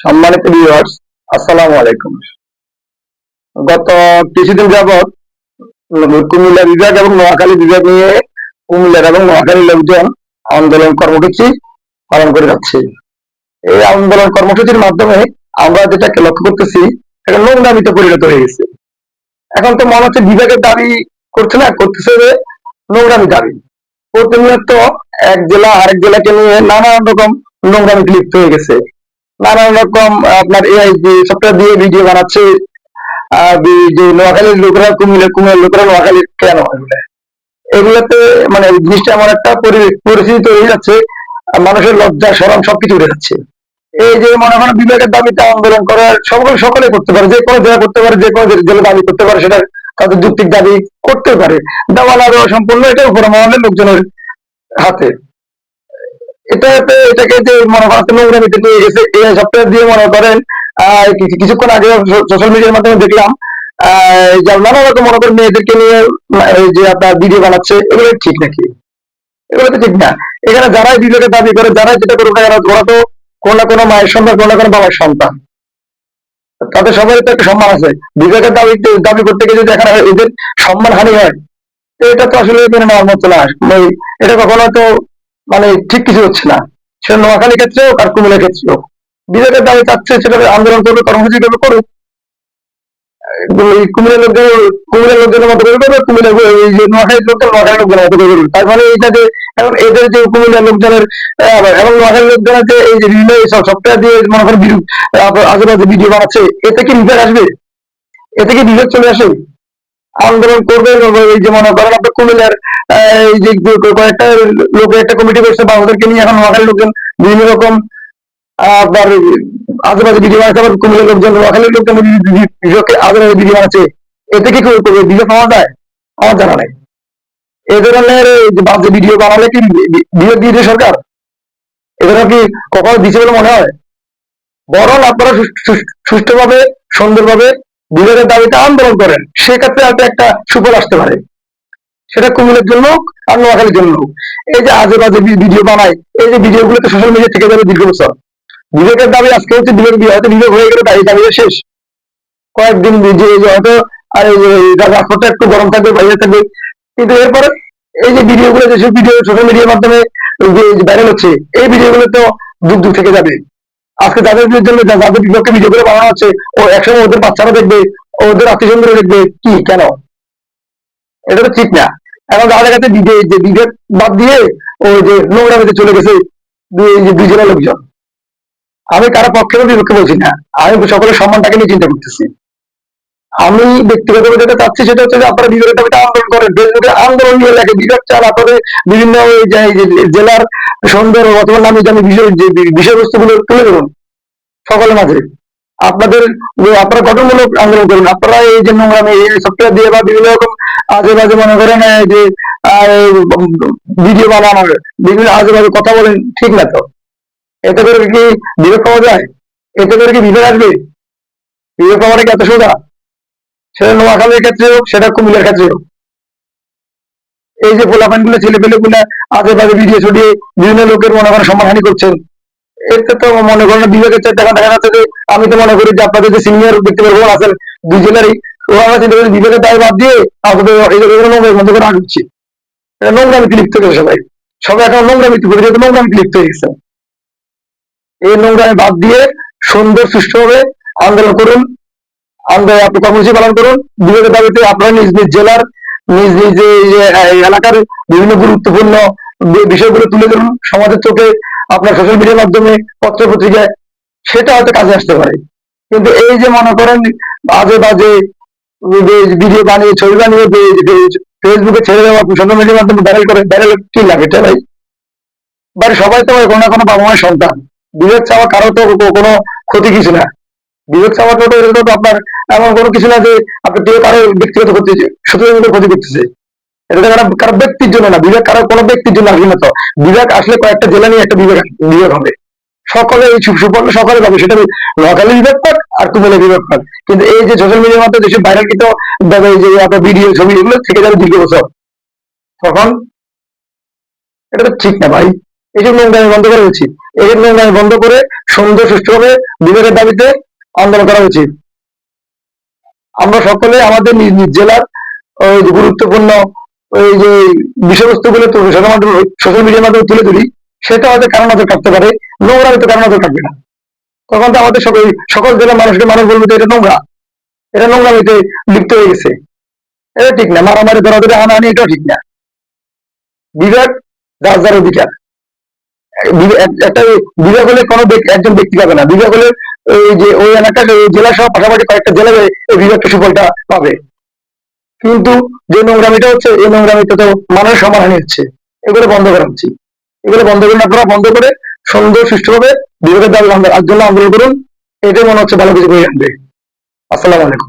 সম্মানিত ভিউয়ার্স আসসালামু আলাইকুম। গত কিছুদিন যাবৎ কুমিল্লা বিভাগ এবং নোয়াখালী বিভাগ নিয়ে কুমিল্লার এবং নোয়াখালী লোকজন আন্দোলন কর্মসূচি পালন করে যাচ্ছে। এই আন্দোলন কর্মসূচির মাধ্যমে আমরা যেটাকে লক্ষ্য করতেছি এটা নোংরামিতে পরিণত হয়ে গেছে। এখন তো মনে হচ্ছে বিভাগের দাবি করছে না, করতেছে যে নোংরামি দাবি। প্রতিনিয়ত এক জেলা আরেক জেলাকে নিয়ে নানান রকম নোংরামিতে লিপ্ত হয়ে গেছে। নানান রকম আপনার এআই সফটওয়্যার দিয়ে ভিডিও বানাচ্ছে। যে নোয়াখালীর লোকেরা, কুমিল্লা, কুমিল্লার লোকেরা নোয়াখালী কেন? এগুলোতে মানে জিনিসটা এমন একটা পরিস্থিতি তৈরি যাচ্ছে মানুষের লজ্জা, সরম সবকিছু উঠে যাচ্ছে। এই যে মনে করেন বিভাগের দাবিতে আন্দোলন করার সকল সকলে করতে পারে, যে কোনো জেলা করতে পারে, যে কোনো জেলা দাবি করতে পারে সেটা তাদের যুক্তিক দাবি করতে পারে। দেওয়াল আরও সম্পূর্ণ এটা উপর মহলের লোকজনের হাতে। এটাতে এটাকে যে মনে করেন নোংরামিতে নিয়ে গেছে, এই সফটওয়্যার দিয়ে মনে করেন কিছুক্ষণ আগে সোশ্যাল মিডিয়ার মাধ্যমে দেখলাম নানা রকম মনে করেন মেয়েদেরকে নিয়ে যে আপনার ভিডিও বানাচ্ছে এগুলো ঠিক নাকি? এগুলো তো ঠিক না। এখানে যারাই ভিডিওকে দাবি করে, যারাই যেটা করুক না ওরা তো কোনো না কোনো মায়ের সন্তান, কোনো না কোনো বাবার সন্তান। তাদের সবারই তো একটা সম্মান আছে। বিবেকের দাবি দাবি করতে গিয়ে যদি এখানে এদের সম্মান হানি হয় এটা তো আসলে মেনে নেওয়ার মতো না। এটা কখনো তো মানে ঠিক কিছু হচ্ছে না। সেটা নোয়াখালী ক্ষেত্রে হোক আর কুমিল্লার ক্ষেত্রে হোক বিজেপির দাবি চাচ্ছে সেটা আন্দোলন করবে, কর্মসূচি করবে, করুক। কুমিল্লার লোকজন কুমিল্লার লোকজনের মতো করে করবে কুমিল্লার নোয়াখালীর লোকজন, নোয়াখালীর লোকজনের মতো করে তার মানে এইটা যে এখন এদের যে কুমিল্লার লোকজনের এবং নোয়াখালীর লোকজনের যে এই যে বিভিন্ন সফটওয়্যার দিয়ে মনে করেন আজেবাজে ভিডিও বানাচ্ছে, এতে কি বিভেদ আসবে? এতে কি বিভেদ চলে আসে? আন্দোলন করবে এই যে মনে করেন আপনার কুমিল্লার এই যে কয়েকটা লোকে একটা কমিটি করছে বা ওদেরকে নিয়ে এখন নোয়াখালীর লোকজন বিভিন্ন রকম আপনার আজেবাজে ভিডিও বানাচ্ছে, আবার কুমিল্লার লোকজন নোয়াখালীর লোকজন আজেবাজে ভিডিও বানাচ্ছে। এতে কি কেউ করবে? ভিডিও পাওয়া যায়? আমার জানা নাই। এ ধরনের বাজে ভিডিও বানালে কি বিরোধ দিয়েছে সরকার? এ ধরনের কি কখনো দিচ্ছে বলে মনে হয়? বরং আপনারা সুষ্ঠু- সুষ্ঠু- সুষ্ঠুভাবে সুন্দরভাবে বিরোধের দাবিতে আন্দোলন করেন, সেক্ষেত্রে হয়তো একটা সুফল আসতে পারে। সেটা কুমিল্লার জন্য আর নোয়াখালীর জন্য এই যে আজে বাজে ভিডিও বানায়, এই যে ভিডিও গুলো তো সোশ্যাল মিডিয়া থেকে যাবে দীর্ঘ বছর। বিবেকের দাবি আজকে হচ্ছে বিবেক হয়তো বিবেক হয়ে গেলে তাই দাবি শেষ। কয়েকদিন যে হয়তো, আর রাজপথটা একটু গরম থাকবে, বাইরে থাকবে। কিন্তু এরপরে এই যে ভিডিও গুলো যেসব ভিডিও সোশ্যাল মিডিয়ার মাধ্যমে ভাইরাল হচ্ছে, এই ভিডিও গুলো তো যুগ যুগ থেকে যাবে। আজকে যাদের জন্য যাদের বিপক্ষে বিজয় করে বানানো হচ্ছে, ও একসময় ওদের বাচ্চারা দেখবে, ওদের আত্মীয় দেখবে, কি, কেন? এটা তো ঠিক না। এখন তাদের কাছে বিজে- যে বাদ দিয়ে ও যে নোংরা মেতে চলে গেছে, দুই লোকজন, আমি কারও পক্ষে বিপক্ষে বলছি না। আমি সকলের সম্মানটাকে নিয়ে চিন্তা করতেছি। আমি ব্যক্তিগতভাবে যেটা চাচ্ছি সেটা হচ্ছে যে আপনারা বিভাগের দাবিতে আন্দোলন করেন। ফেসবুকে আন্দোলন নিয়ে লেখে বিভাগ চাল আপনাদের বিভিন্ন জেলার সুন্দর অথবা নামি জানি বিষয় বিষয়বস্তুগুলো তুলে ধরুন, সকলের মাঝে। আপনাদের আপনারা গঠনমূলক আন্দোলন করুন। আপনারা এই যে নোংরামি, এই সফটওয়্যার দিয়ে বা বিভিন্ন রকম আজে বাজে মনে করেন যে ভিডিও বানানো বিভিন্ন আজে বাজে কথা বলেন, ঠিক না তো? এতে করে কি বিবেক পাওয়া যায়? এতে করে কি বিভেদ আসবে? বিবেক পাওয়াটা কি এত সোজা? সেটা নোয়াখালীর ক্ষেত্রে হোক, সেটা কুমিল্লার ক্ষেত্রে হোক। এই যে পোলাপানগুলো ছেলে পেলে গুলা আজে বাজে ভিডিও ছড়িয়ে বিভিন্ন লোকের মনে করেন সম্মানহানি করছেন, এতে তো মনে করেন বিবেকের চাইতে এখন দেখা যাচ্ছে যে আমি তো মনে করি যে আপনাদের যে সিনিয়র ব্যক্তিবর্গ আছেন দুই জেলারই ও আমরা চিন্তা করি বিবেকের দায় বাদ দিয়ে আপনাদের এই জায়গায় নোংরা বন্ধ করে আগুচ্ছি এটা নোংরামিতে লিপ্ত গেছে সবাই? সবাই এখন নোংরামিতে প্রতিনিয়ত নোংরামিতে লিপ্ত হয়ে গেছে। এই নোংরামি বাদ দিয়ে সুন্দর সুষ্ঠুভাবে আন্দোলন করুন আন্দোলন আপনি কর্মসূচি পালন করুন? বিবেকের দাবিতে আপনারা নিজ নিজ জেলার, নিজ নিজ এলাকার বিভিন্ন গুরুত্বপূর্ণ বিষয়গুলো তুলে ধরুন। সমাজের চোখে আপনার সোশ্যাল মিডিয়ার মাধ্যমে পত্র পত্রিকায় সেটা হয়তো কাজে আসতে পারে। কিন্তু এই যে মনে করেন, বাজে বাজে ভিডিও বানিয়ে, ছবি বানিয়ে ফেসবুকে ছেড়ে দেওয়া সোশ্যাল মিডিয়ার মাধ্যমে ভাইরাল করে ভাইরাল কি লাগে এটা ভাই? বাড়ি সবাই তো কোনো না কোনো বাবা মায়ের সন্তান। বিবেক চাওয়া কারও তো কোনো ক্ষতি কিছু না। বিবেক তো আপনার এমন কোনো কিছু না যে আপনি কেউ কারও ব্যক্তিগত ক্ষতি সুতরাং ক্ষতি করতেছে। এটা কারও ব্যক্তির জন্য না, বিবেক কারও, কোনো ব্যক্তির জন্য আসবে না তো বিবেক আসলে কয়েকটা জেলা নিয়ে একটা বিবেক বিবেক হবে। সকলে এই সুপর্ণ সকলে পাবে সেটা নোয়াখালী বিভাগ পাক আর কুমিল্লা বিভাগ পাক। কিন্তু এই যে সোশ্যাল মিডিয়ার মাধ্যমে যেসব ভাইরাল কিন্তু এই যে আপনার ভিডিও ছবি, এগুলো থেকে যাবে দীর্ঘ বছর। তখন এটা তো ঠিক না ভাই। এইসব নোংরামি বন্ধ করা উচিত এইসব নোংরামি বন্ধ করে সুন্দর, সুষ্ঠুভাবে বিভাগের দাবিতে আন্দোলন করা উচিত। আমরা সকলে আমাদের নিজ নিজ জেলার ওই যে গুরুত্বপূর্ণ ওই যে বিষয়বস্তুগুলো সোশ্যাল মাধ্যমে, সোশ্যাল মিডিয়ার মাধ্যমে তুলে ধরি, সেটা হয়তো কারও নজর কাটতে পারে নোংরা হয়তো কারও নজর কাটবে না। তখন তো আমাদের সকল সকল জেলার মানুষকে মানুষ বলবে যে এটা নোংরা। এটা নোংরামিতে লিপ্ত হয়ে গেছে। এটা ঠিক না, মারামারি ধরা ধরাধরি হানাহানি, এটাও ঠিক না। বিভাগ, যার যার অধিকার। একটা বিভাগ হলে কোনো একজন ব্যক্তি পাবে না। বিভাগ হলে এই যে ওই এলাকার ওই জেলা সহ পাশাপাশি কয়েকটা জেলা এই বিভাগটা সুফলটা পাবে। কিন্তু যে নোংরামিটা হচ্ছে, এই নোংরামিটা তো মানুষের সমাধান হচ্ছে। এগুলো বন্ধ করা উচিত। এগুলো বন্ধ করে না করা বন্ধ করে সুন্দর সুষ্ঠুভাবে বিভাগের দাবি জন্য আন্দোলন করুন, এটাই মনে হচ্ছে ভালো কিছু করে আনবে। আসসালামু আলাইকুম।